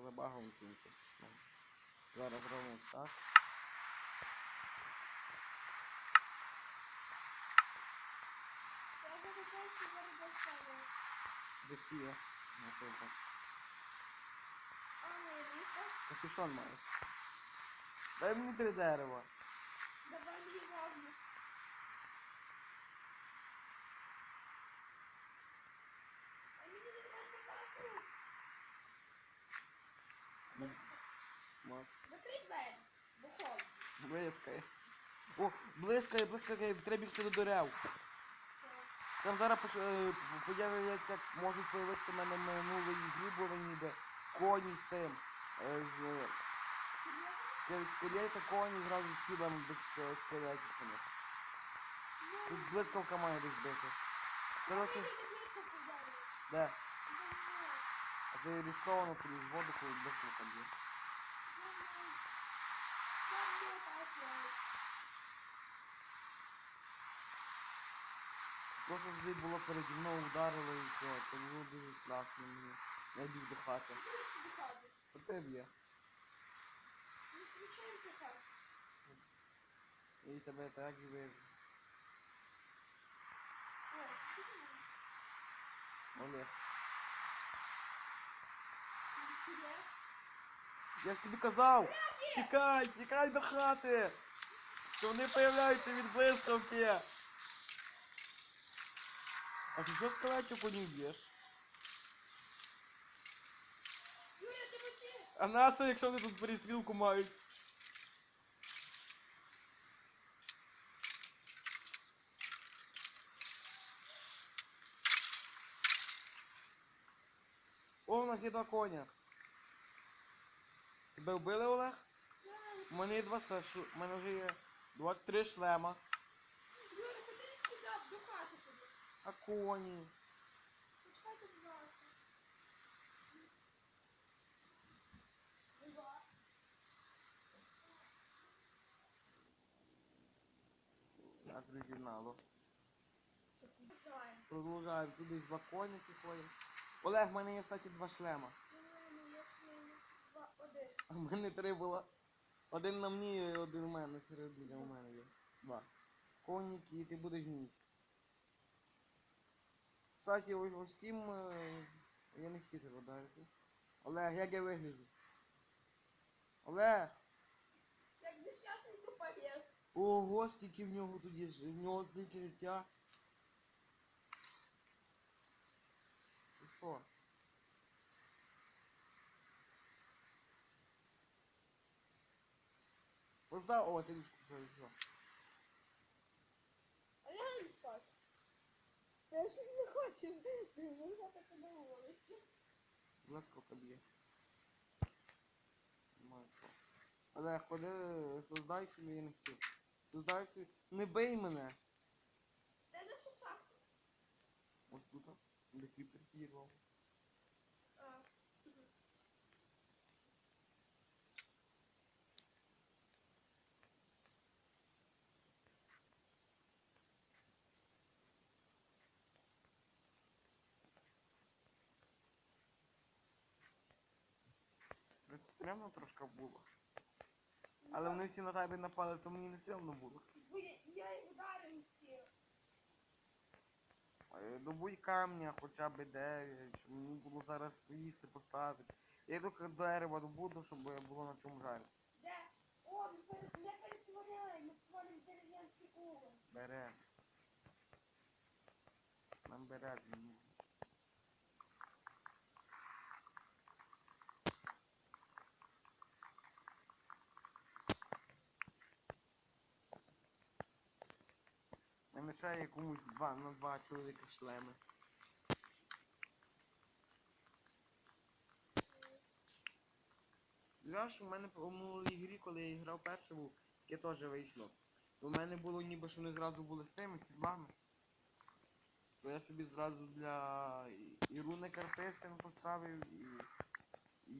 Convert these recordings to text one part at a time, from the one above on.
забагав кінчив. Зараз робимо так. Я буду просто зараз доставити. Які є? Наприклад. Ну, Капюшон маєш. Дай мені три дерева. давай мені вогню. А мені нормально парашут. Мак. Закрий двері. Блискає. О, блискає, блискає, треба бігти до дерев. Там зараз е, появляться, можуть появитися в мене минулої грі були ніби коні з тим. е, З е, коні зразу всі там без е, скелетів. Тут блискавка має десь бити. Коротше, де? А ти різковано поліз воду, коли блискавка б'є. ну, ну. Там не пошли. Просто туди було переді мною ударило і все. Це було дуже страшно мені. Я біг до хати. А ти б'є. Ми зустрічаємося так. І тебе так і вижу. Олег. Я ж тобі казав! Тікай, тікай до хати! Що вони появляються від блискавки! А ти що скелетів по ній б'єш? А нащо, якщо вони тут перестрілку мають? О, у нас є два коня. Тебе вбили, Олег? У мене є два ш... У мене вже є два три шлема. Юля, ходи сюди, туди. А коні. Почекайте, будь ласка. Два. Так. Продовжаємо. Тут десь два коні ходять. Олег, в мене є, кстати, два шлема. Ну, я член. Два, один. А в мене три було. Один на мені і один у мене середині у мене є. Два. Коніки, і ти будеш мій. Кстати, ось, ось тим е, я не хитро ударити. Олег, як я вигляджу? Олег! Як нещасний тупець. Ого, скільки в нього тут є, в нього стільки життя. Ти що? Поздав, о, ти ліжку свою, все. А я не спати. Я ще не хочу. Можна так на вулиці. Блискавка б'є. Немає що. Олег, ходи, создай собі інхіл. Создай собі. Не бий мене! Де наша шахта? Ось тут, де кріпер підірвав. А. Стрімно трошки було. Але вони всі на тебе напали, то мені не стрімно було. Бо я, я ударив. Е, Добудь камня хоча б 9, щоб мені було зараз поїсти поставити. Я тільки дерева добуду, щоб було на чому жарити. Де? О, ми пере- не перетворяй, ми створимо дерев'янський угол. Бере. Нам бере. Мешає комусь два на два чоловіка шлеми. Знаєш, у мене по минулій грі, коли я грав перше був, таке теж вийшло. У мене було ніби що вони зразу були з тими сідлами. То я собі зразу для і- і поставив і. і.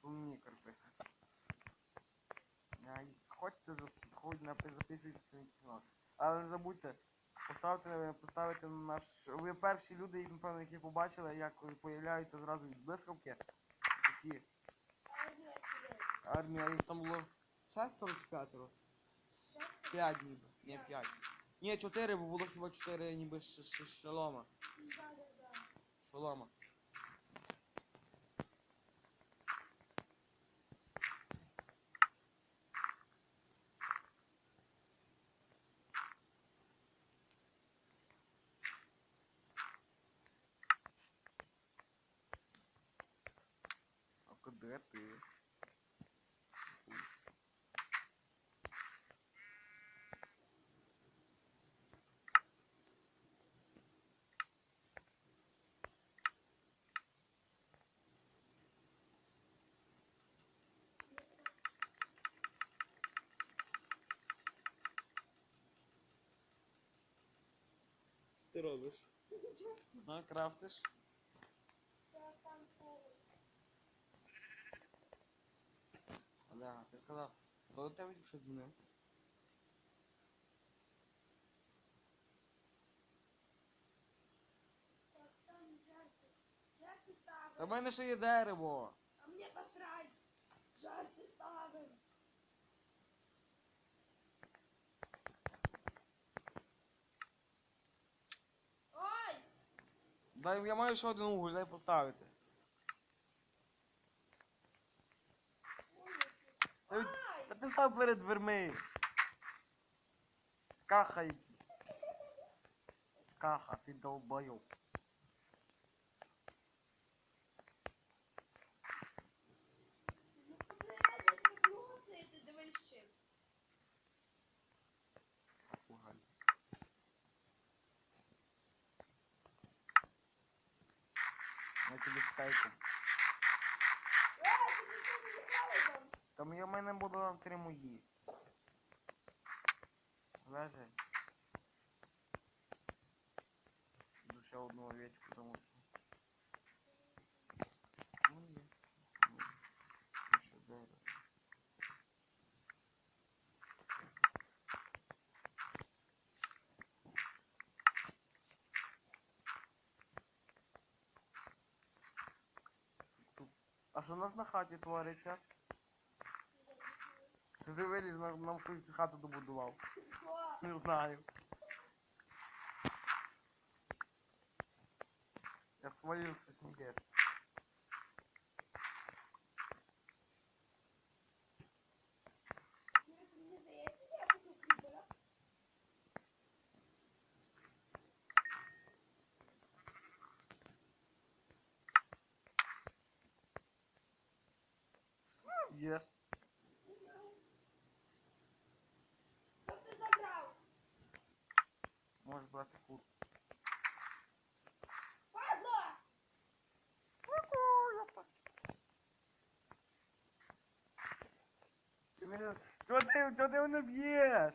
Сумні карписти. А, і Хочете за- хоч напи- записуйте свій кінок. Але не забудьте, Поставте, поставити на наш. Ви перші люди, напевно, які побачили, як появляються зразу від блискавки. Такі армія, їх там було шестеро чи п'ятеро? П'ять ніби. Ні, п'ять. Ні, чотири, бо було хіба чотири ніби ш- ш- шолома. Да, да. Шолома. А куди ти? Що ти робиш? Нічого. А, крафтиш? Я там поруч. Тебе щось дзвонив? Так, там. Жарти ставим. Та в мене ще є дерево. А мне посрать. Жарти ставим. Ой! Дай, я маю ще один уголь, дай поставити. Та, від- Ай! та ти став перед дверми. Каха якийсь. Каха, ти долбойоб. Ну, я не плутаю, ти дивись чим. Уголь. Я тобі стейку. Ей, ти нічого не ніколи там. Там я в мене було три мої. Лежи. Буду ще одну овечку тому що. Ну. Ну, А що у нас на хаті твориться? Ти вже нам, нам хтось хату добудував. Не знаю. Я свалил со снега. os blocos curtos. Eu odeio, eu odeio navias!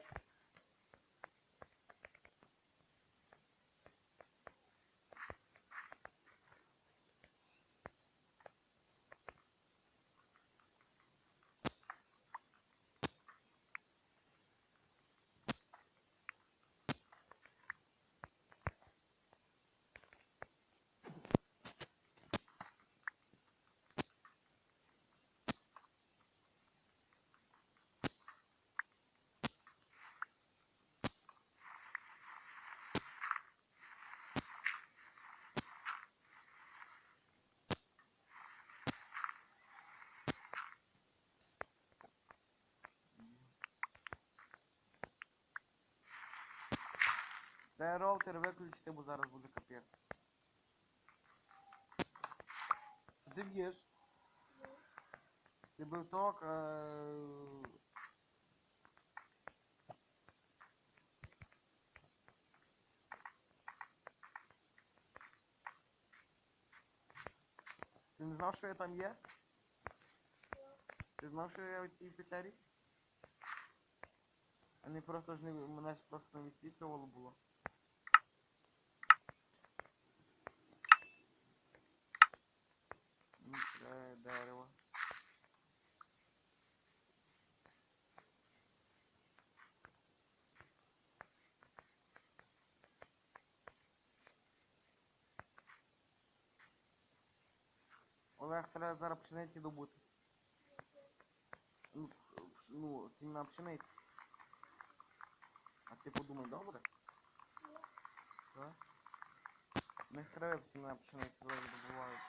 Дай роутер виключити, бо зараз буде капець. Ти б'єш? Ти бив ток, е... Ти не знав, що я там є? Ти знав, що я в цій печері? Не просто ж не мене ж просто не відсвітлювало було. Ну, це дерево. Олег треба зараз пшениці добути. Ну, ну, сімна пшениці. А ти подумай, добре? Так? Не треба сімна пшениці, Олег добувають.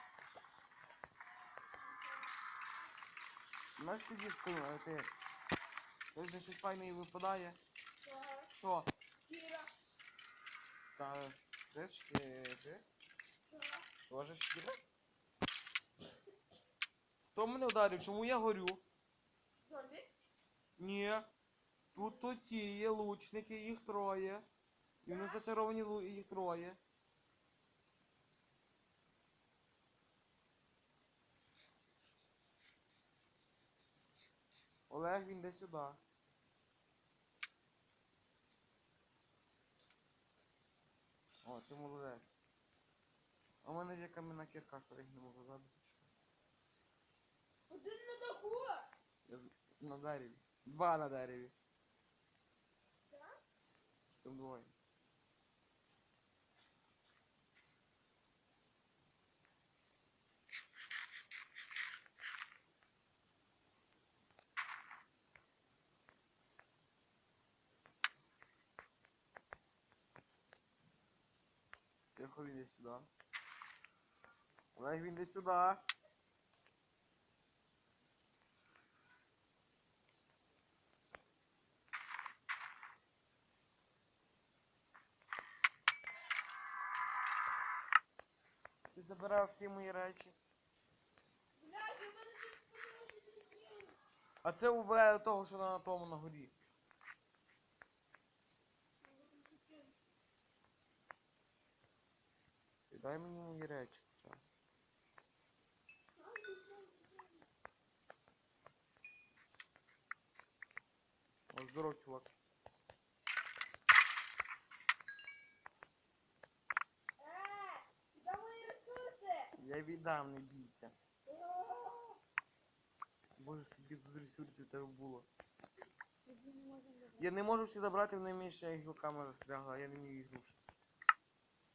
Знаєш тоді скину, а ти. Де щось файне і випадає. Що? Кіра. Та стежки ти? Ага. Тоже шкіра? Хто мене ударив? Чому я горю? Зомбі? Ні. Тут то ті є лучники, їх троє. І вони зачаровані лу- їх троє. Олег, він де сюди. О, ти молодець. А в мене є кам'яна кірка, що я їх не можу забити. Один на даху. Я з- на дереві. Два на дереві. Так? Чи там двоє? Тихо, він іде сюди. Олег, він забирав всі мої речі. А це УВ того, що на тому на горі. Дай мені мої речі. здоров, чувак. Е, де мої ресурси? Я віддам, не бійся. Боже, скільки тут ресурсів в тебе було. Я не можу всі забрати, в неї ще його камера стрягла, я не вмію їх рушити.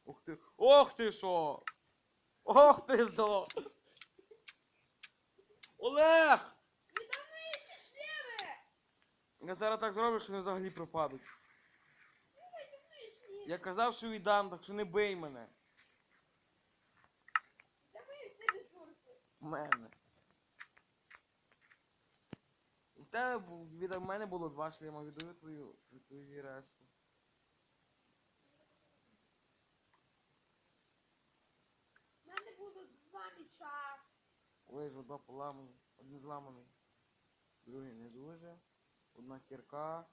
Ух ти. Ох ти що! Ох ти що! Олег! Я зараз так зроблю, що вони взагалі пропадуть. Я казав, що віддам, так що не бий мене. Віддай мої всі ресурси! В мене. В тебе від мене було два шлема, віддаю твою, твою решту. У мене будуть два міча. Лежу два поламані, один зламаний, другий не дуже. Одна кірка.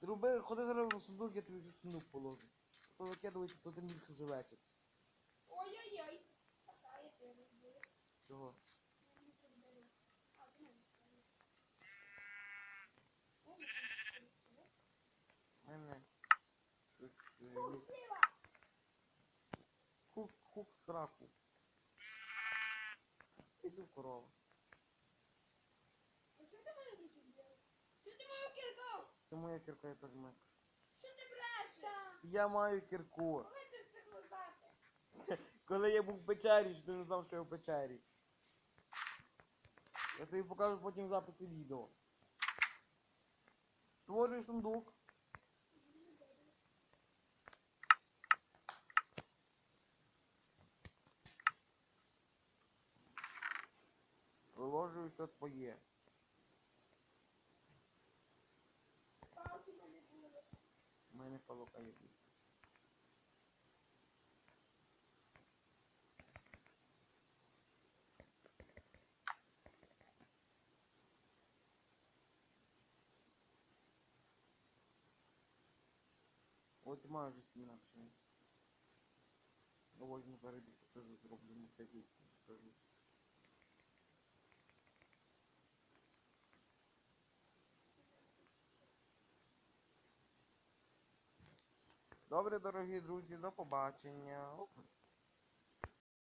Зроби, ходи зараз в сундук, я тобі вже сундук положу. То викидувати, то тим більше вже вечір. Ой-ой-ой. Така я тебе розбила. Чого? Я не розбила. А, ти мене розбила. О, ми там розбили. У мене. тут, е, О, є слива! Хук, хук сраку. Іду корова. Це моя кірка, я теж маю. Що ти брешеш? Я маю кірку. Коли я був в печері, що ти не знав, що я в печері. Я тобі покажу потім в записі відео. Створюй сундук. Виложую все твоє. У мене палока є. Сімена пшениці. Ну, возьму зараз покажу, зроблю не всякий покажу. Добре, дорогі друзі, до побачення.